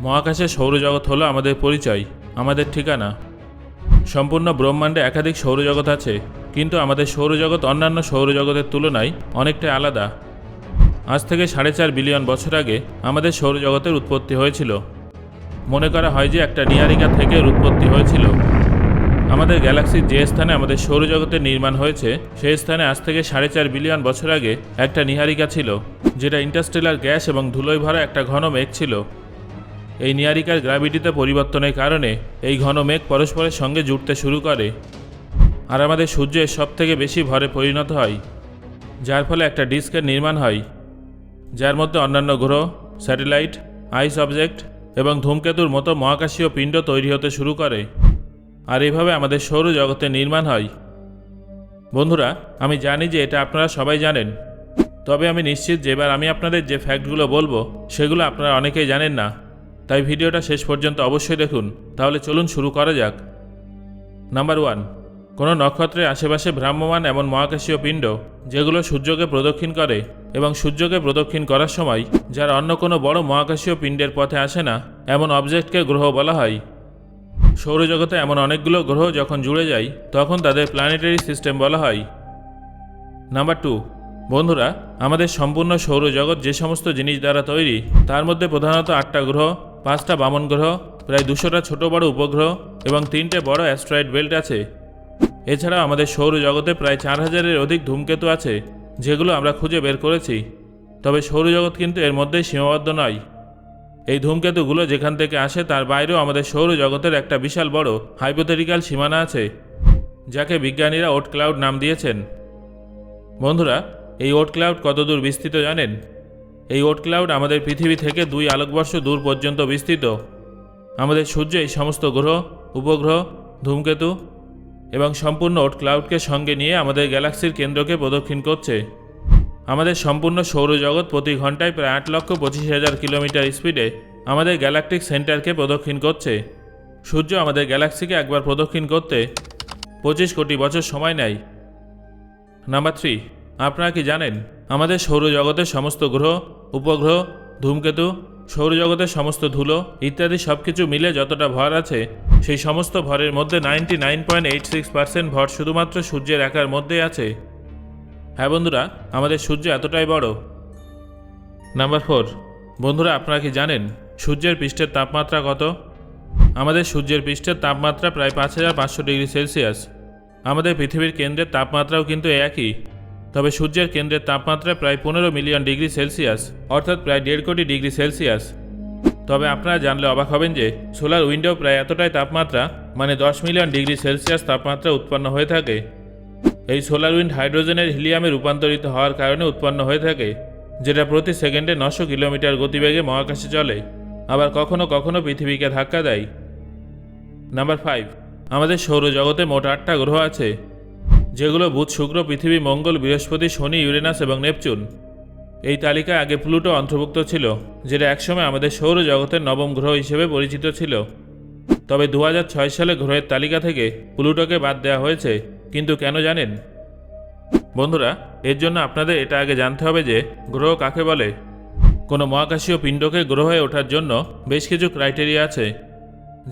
মহাকাশের সৌরজগৎ হলো আমাদের পরিচয়, আমাদের ঠিকানা। সম্পূর্ণ ব্রহ্মাণ্ডে একাধিক সৌরজগৎ আছে, কিন্তু আমাদের সৌরজগৎ অন্যান্য সৌরজগতের তুলনায় অনেকটাই আলাদা। আজ থেকে সাড়ে চার বিলিয়ন বছর আগে আমাদের সৌরজগতের উৎপত্তি হয়েছিল। মনে করা হয় যে একটা নিয়ারিকা থেকে উৎপত্তি হয়েছিল। আমাদের গ্যালাক্সির যে স্থানে আমাদের সৌরজগতের নির্মাণ হয়েছে, সেই স্থানে আজ থেকে সাড়ে চার বিলিয়ন বছর আগে একটা নিহারিকা ছিল, যেটা ইন্টারস্টেলার গ্যাস এবং ধুলোয় ভরা একটা ঘন মেঘ ছিল। এই নিয়ারিকার গ্র্যাভিটিতে পরিবর্তনের কারণে এই ঘন মেঘ পরস্পরের সঙ্গে জুড়তে শুরু করে আর আমাদের সূর্যের সব থেকে বেশি ভরে পরিণত হয়, যার ফলে একটা ডিস্কের নির্মাণ হয়, যার মধ্যে অন্যান্য গ্রহ, স্যাটেলাইট, আইস অবজেক্ট এবং ধূমকেতুর মতো মহাকাশীয় পিণ্ড তৈরি হতে শুরু করে আর এভাবে আমাদের সৌরজগতের নির্মাণ হয়। বন্ধুরা, আমি জানি যে এটা আপনারা সবাই জানেন, তবে আমি নিশ্চিত যে এবার আমি আপনাদের যে ফ্যাক্টগুলো বলব, সেগুলো আপনারা অনেকেই জানেন না। তাই ভিডিওটা শেষ পর্যন্ত অবশ্যই দেখুন। তাহলে চলুন শুরু করা যাক। নাম্বার ওয়ান কোনো নক্ষত্রের আশেপাশে ভ্রাম্যমান এমন মহাকাশীয় পিণ্ড, যেগুলো সূর্যকে প্রদক্ষিণ করে এবং সূর্যকে প্রদক্ষিণ করার সময় যার অন্য কোনো বড় মহাকাশীয় পিণ্ডের পথে আসে না, এমন অবজেক্টকে গ্রহ বলা হয়। সৌরজগতে এমন অনেকগুলো গ্রহ যখন জুড়ে যায়, তখন তাদের প্ল্যানেটারি সিস্টেম বলা হয়। নাম্বার টু বন্ধুরা, আমাদের সম্পূর্ণ সৌরজগৎ যে সমস্ত জিনিস দ্বারা তৈরি, তার মধ্যে প্রধানত আটটা গ্রহ পাঁচটা বামন গ্রহ, প্রায় দুশোটা ছোট বড় উপগ্রহ এবং তিনটে বড় অ্যাস্ট্রয়েড বেল্ট আছে। এছাড়াও আমাদের সৌরজগতে প্রায় চার হাজারের অধিক ধূমকেতু আছে, যেগুলো আমরা খুঁজে বের করেছি। তবে সৌরজগৎ কিন্তু এর মধ্যেই সীমাবদ্ধ নয়। এই ধূমকেতুগুলো যেখান থেকে আসে তার বাইরেও আমাদের সৌরজগতের একটা বিশাল বড় হাইপোথেটিক্যাল সীমানা আছে, যাকে বিজ্ঞানীরা ওট ক্লাউড নাম দিয়েছেন। বন্ধুরা, এই ওট ক্লাউড কতদূর বিস্তৃত জানেন? এই ওট ক্লাউড আমাদের পৃথিবী থেকে দুই আলোকবর্ষ দূর পর্যন্ত বিস্তৃত। আমাদের সূর্য এই সমস্ত গ্রহ, উপগ্রহ, ধূমকেতু এবং সম্পূর্ণ ওট ক্লাউডকে সঙ্গে নিয়ে আমাদের গ্যালাক্সির কেন্দ্রকে প্রদক্ষিণ করছে। আমাদের সম্পূর্ণ সৌরজগৎ প্রতি ঘন্টায় প্রায় আট লক্ষ পঁচিশ হাজার কিলোমিটার স্পিডে আমাদের গ্যালাকটিক সেন্টারকে প্রদক্ষিণ করছে। সূর্য আমাদের গ্যালাক্সিকে একবার প্রদক্ষিণ করতে পঁচিশ কোটি বছর সময় নেয়। নাম্বার থ্রি, আপনারা কি জানেন আমাদের সৌরজগতের সমস্ত গ্রহ, উপগ্রহ, ধূমকেতু, সৌরজগতের সমস্ত ধুলো ইত্যাদি সব কিছু মিলে যতটা ভর আছে, সেই সমস্ত ভরের মধ্যে ninety nine point eight six percent ভর শুধুমাত্র সূর্যের একার মধ্যেই আছে। হ্যাঁ বন্ধুরা, আমাদের সূর্য এতটাই বড়। নাম্বার ফোর, বন্ধুরা আপনারা কি জানেন, সূর্যের পৃষ্ঠের তাপমাত্রা কত? আমাদের সূর্যের পৃষ্ঠের তাপমাত্রা প্রায় পাঁচ হাজার পাঁচশো ডিগ্রি সেলসিয়াস। আমাদের পৃথিবীর কেন্দ্রের তাপমাত্রাও কিন্তু একই। তবে সূর্যের কেন্দ্রের তাপমাত্রা প্রায় পনেরো মিলিয়ন ডিগ্রি সেলসিয়াস, অর্থাৎ প্রায় দেড় কোটি ডিগ্রি সেলসিয়াস। তবে আপনারা জানলে অবাক হবেন যে, সোলার উইন্ডো প্রায় এতটাই তাপমাত্রা মানে দশ মিলিয়ন ডিগ্রি সেলসিয়াস তাপমাত্রা উৎপন্ন হয়ে থাকে। এই সোলার উইন্ড হাইড্রোজেনের হিলিয়ামে রূপান্তরিত হওয়ার কারণে উৎপন্ন হয়ে থাকে, যেটা প্রতি সেকেন্ডে নশো কিলোমিটার গতিবেগে মহাকাশে চলে, আবার কখনো কখনো পৃথিবীকে ধাক্কা দেয়। নাম্বার ফাইভ, আমাদের সৌরজগতে মোট আটটা গ্রহ আছে। যেগুলো বুধ, শুক্র, পৃথিবী, মঙ্গল, বৃহস্পতি, শনি, ইউরেনাস এবং নেপচুন। এই তালিকায় আগে প্লুটো অন্তর্ভুক্ত ছিল, যেটা একসময় আমাদের সৌরজগতের নবম গ্রহ হিসেবে পরিচিত ছিল। তবে দু হাজার ছয় সালে গ্রহের তালিকা থেকে প্লুটোকে বাদ দেওয়া হয়েছে, কিন্তু কেন জানেন? বন্ধুরা, এর জন্য আপনাদের এটা আগে জানতে হবে যে গ্রহ কাকে বলে। কোনো মহাকাশীয় পিণ্ডকে গ্রহ ওঠার জন্য বেশ কিছু ক্রাইটেরিয়া আছে,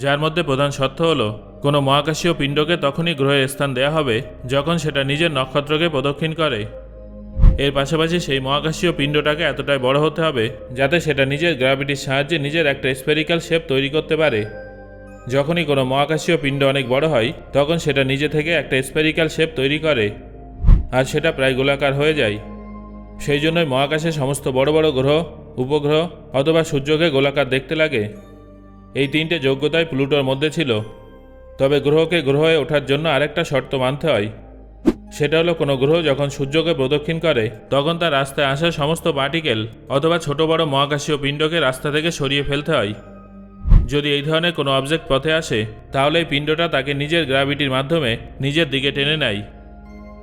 যার মধ্যে প্রধান শর্ত হলো কোনো মহাকাশীয় পিণ্ডকে তখনই গ্রহের স্থান দেওয়া হবে যখন সেটা নিজের নক্ষত্রকে প্রদক্ষিণ করে। এর পাশাপাশি সেই মহাকাশীয় পিণ্ডটাকে এতটাই বড় হতে হবে যাতে সেটা নিজের গ্র্যাভিটির সাহায্যে নিজের একটা স্পেরিক্যাল শেপ তৈরি করতে পারে। যখনই কোনো মহাকাশীয় পিণ্ড অনেক বড় হয়, তখন সেটা নিজে থেকে একটা স্পেরিক্যাল শেপ তৈরি করে আর সেটা প্রায় গোলাকার হয়ে যায়। সেই জন্যই মহাকাশে সমস্ত বড় বড় গ্রহ, উপগ্রহ অথবা সূর্যকে গোলাকার দেখতে লাগে। এই তিনটে যোগ্যতাই প্লুটোর মধ্যে ছিল। তবে গ্রহকে গ্রহ ওঠার জন্য আরেকটা শর্ত মানতে হয়। সেটা হলো, কোনো গ্রহ যখন সূর্যকে প্রদক্ষিণ করে, তখন তার রাস্তায় আসা সমস্ত পার্টিকেল অথবা ছোট বড় মহাকাশীয় পিণ্ডকে রাস্তা থেকে সরিয়ে ফেলতে হয়। যদি এই ধরনের কোনো অবজেক্ট পথে আসে, তাহলে এই পিণ্ডটা তাকে নিজের গ্র্যাভিটির মাধ্যমে নিজের দিকে টেনে নেয়।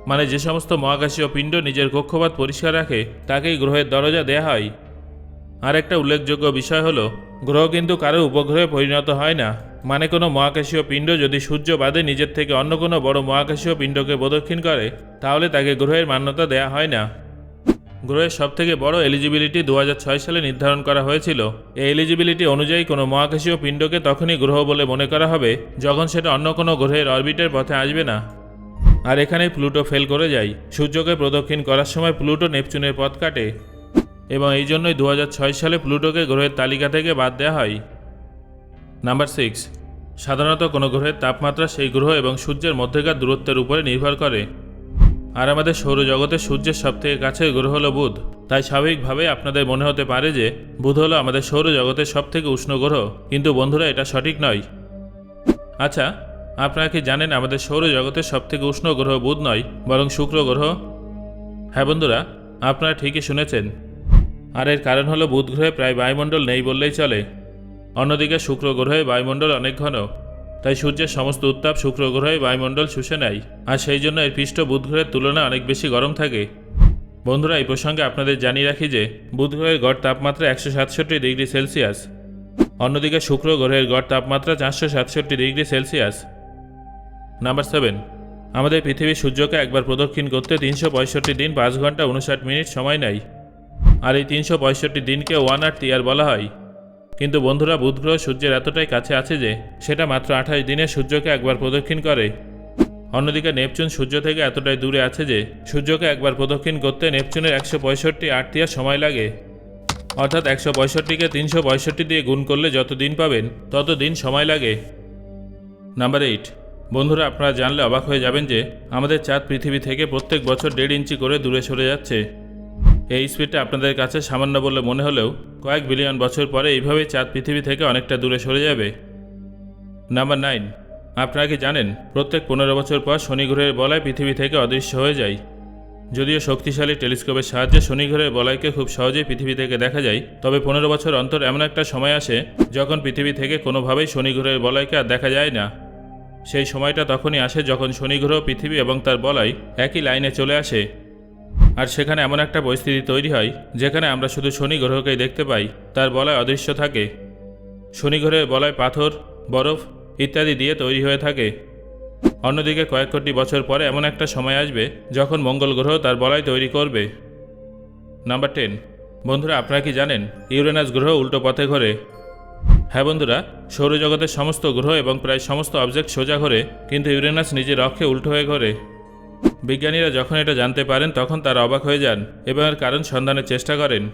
মানে যে সমস্ত মহাকাশীয় পিণ্ড নিজের কক্ষপাত পরিষ্কার রাখে, তাকেই গ্রহের দরজা দেয়া হয়। আর একটা উল্লেখযোগ্য বিষয় হলো, গ্রহ কিন্তু কারও উপগ্রহে পরিণত হয় না। মানে কোনো মহাকাশীয় পিণ্ড যদি সূর্য বাদে নিজের থেকে অন্য কোনো বড় মহাকাশীয় পিণ্ডকে প্রদক্ষিণ করে, তাহলে তাকে গ্রহের মান্যতা দেয়া হয় না। গ্রহের সবথেকে বড় এলিজিবিলিটি দু হাজার ছয় সালে নির্ধারণ করা হয়েছিল। এই এলিজিবিলিটি অনুযায়ী কোনো মহাকাশীয় পিণ্ডকে তখনই গ্রহ বলে মনে করা হবে, যখন সেটা অন্য কোনো গ্রহের অরবিটের পথে আসবে না। আর এখানেই প্লুটো ফেল করে যায়। সূর্যকে প্রদক্ষিণ করার সময় প্লুটো নেপচুনের পথ কাটে। এবং এই জন্যই দু হাজার ছয় সালে প্লুটোকে গ্রহের তালিকা থেকে বাদ দেওয়া হয়। নাম্বার সিক্স, সাধারণত কোনো গ্রহের তাপমাত্রা সেই গ্রহ এবং সূর্যের মধ্যেকার দূরত্বের উপরে নির্ভর করে। আর আমাদের সৌরজগতে সূর্যের সবথেকে কাছের গ্রহ হলো বুধ। তাই স্বাভাবিকভাবেই আপনাদের মনে হতে পারে যে, বুধ হলো আমাদের সৌরজগতের সবথেকে উষ্ণ গ্রহ। কিন্তু বন্ধুরা, এটা সঠিক নয়। আচ্ছা আপনারা কি জানেন আমাদের সৌরজগতের সবথেকে উষ্ণ গ্রহ বুধ নয়, বরং শুক্র গ্রহ? হ্যাঁ বন্ধুরা, আপনারা ঠিকই শুনেছেন। আর এর কারণ হলো বুধ গ্রহে প্রায় বায়ুমণ্ডল নেই বললেই চলে। অন্যদিকে শুক্র গ্রহে বায়ুমণ্ডল অনেক ঘন, তাই সূর্যের সমস্ত উত্তাপ শুক্র গ্রহে বায়ুমণ্ডল শুষে নেয়, আর সেই জন্য এর পৃষ্ঠ বুধ গ্রহের তুলনায় অনেক বেশি গরম থাকে। বন্ধুরা, এই প্রসঙ্গে আপনাদের জানিয়ে রাখি যে বুধ গ্রহের গড় তাপমাত্রা একশো সাতষট্টি ডিগ্রি সেলসিয়াস। অন্যদিকে শুক্র গ্রহের গড় তাপমাত্রা চারশো সাতষট্টি ডিগ্রি সেলসিয়াস। নাম্বার সেভেন, আমাদের পৃথিবীর সূর্যকে একবার প্রদক্ষিণ করতে তিনশো পঁয়ষট্টি দিন পাঁচ ঘণ্টা উনষাট মিনিট সময় নেয়। আর এই তিনশো পঁয়ষট্টি দিনকে ওয়ান আর টিয়ার বলা হয়। কিন্তু বন্ধুরা বুধ গ্রহ সূর্যের এতটাই কাছে আছে যে, সেটা মাত্র আঠাশ দিনে সূর্যকে একবার প্রদক্ষিণ করে। অন্যদিকে নেপচুন সূর্য থেকে এতটাই দূরে আছে যে, সূর্যকে একবার প্রদক্ষিণ করতে নেপচুনের একশো পঁয়ষট্টি আট টিয়ার সময় লাগে। অর্থাৎ একশো পঁয়ষট্টিকে তিনশো পঁয়ষট্টি দিয়ে গুণ করলে যত দিন পাবেন, তত দিন সময় লাগে। Number eight. বন্ধুরা, আপনারা জানলে অবাক হয়ে যাবেন যে, আমাদের চাঁদ পৃথিবী থেকে প্রত্যেক বছর দেড় ইঞ্চি করে দূরে সরে যাচ্ছে। এই স্পিডটা আপনাদের কাছে সামান্য বলে মনে হলেও কয়েক বিলিয়ন বছর পরে এইভাবেই চাঁদ পৃথিবী থেকে অনেকটা দূরে সরে যাবে। নাম্বার নাইন আপনারা কি জানেন, প্রত্যেক পনেরো বছর পর শনি গ্রহের বলয় পৃথিবী থেকে অদৃশ্য হয়ে যায়। যদিও শক্তিশালী টেলিস্কোপের সাহায্যে শনি গ্রহের বলয়কে খুব সহজেই পৃথিবী থেকে দেখা যায়, তবে পনেরো বছর অন্তর এমন একটা সময় আসে যখন পৃথিবী থেকে কোনোভাবেই শনি গ্রহের বলয়কে আর দেখা যায় না। সেই সময়টা তখনই আসে যখন শনি গ্রহ পৃথিবী এবং তার বলয় একই লাইনে চলে আসে। আর সেখানে এমন একটা পরিস্থিতি তৈরি হয়, যেখানে আমরা শুধু শনি গ্রহকেই দেখতে পাই, তার বলয় অদৃশ্য থাকে। শনি গ্রহের বলয় পাথর, বরফ ইত্যাদি দিয়ে তৈরি হয়ে থাকে। অন্যদিকে কয়েক কোটি বছর পরে এমন একটা সময় আসবে, যখন মঙ্গল গ্রহ তার বলয় তৈরি করবে। Number ten. বন্ধুরা, আপনারা কি জানেন, ইউরেনাস গ্রহ উল্টো পথে ঘোরে। হ্যাঁ বন্ধুরা, সৌরজগতের সমস্ত গ্রহ এবং প্রায় সমস্ত অবজেক্ট সোজা ঘোরে, কিন্তু ইউরেনাস নিজের অক্ষে উল্টো হয়ে ঘোরে। বিজ্ঞানীরা যখন এটা জানতে পারেন, তখন তারা অবাক হয়ে যান এবং এর কারণ সন্ধানের চেষ্টা করেন।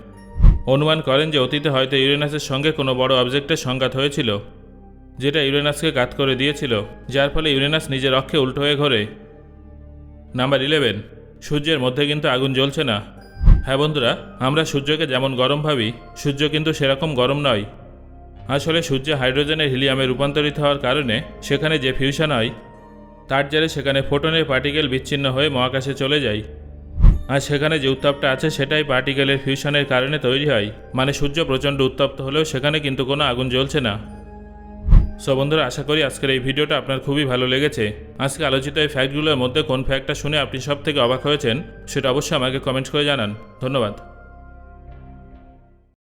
অনুমান করেন যে অতীতে হয়তো ইউরেনাসের সঙ্গে কোনো বড় অবজেক্টের সংঘাত হয়েছিল, যেটা ইউরেনাসকে কাত করে দিয়েছিল, যার ফলে ইউরেনাস নিজের অক্ষে উল্টো হয়ে ঘোরে। নাম্বার ইলেভেন সূর্যের মধ্যে কিন্তু আগুন জ্বলছে না। হ্যাঁ বন্ধুরা, আমরা সূর্যকে যেমন গরম ভাবি, সূর্য কিন্তু সেরকম গরম নয়। আসলে সূর্যে হাইড্রোজেনের হিলিয়ামে রূপান্তরিত হওয়ার কারণে সেখানে যে ফিউশন হয় তার জেরে সেখানে ফোটনের পার্টিকেল বিচ্ছিন্ন হয়ে মহাকাশে চলে যায়। আর সেখানে যে উত্তাপটা আছে সেটাই পার্টিকেলের ফিউশনের কারণে তৈরি হয়। মানে সূর্য প্রচণ্ড উত্তপ্ত হলেও সেখানে কিন্তু কোনো আগুন জ্বলছে না। সো বন্ধুরা, আশা করি আজকের এই ভিডিওটা আপনার খুবই ভালো লেগেছে। আজকে আলোচিত এই ফ্যাক্টগুলোর মধ্যে কোন ফ্যাক্টটা শুনে আপনি সব থেকে অবাক হয়েছেন, সেটা অবশ্যই আমাকে কমেন্ট করে জানান। ধন্যবাদ।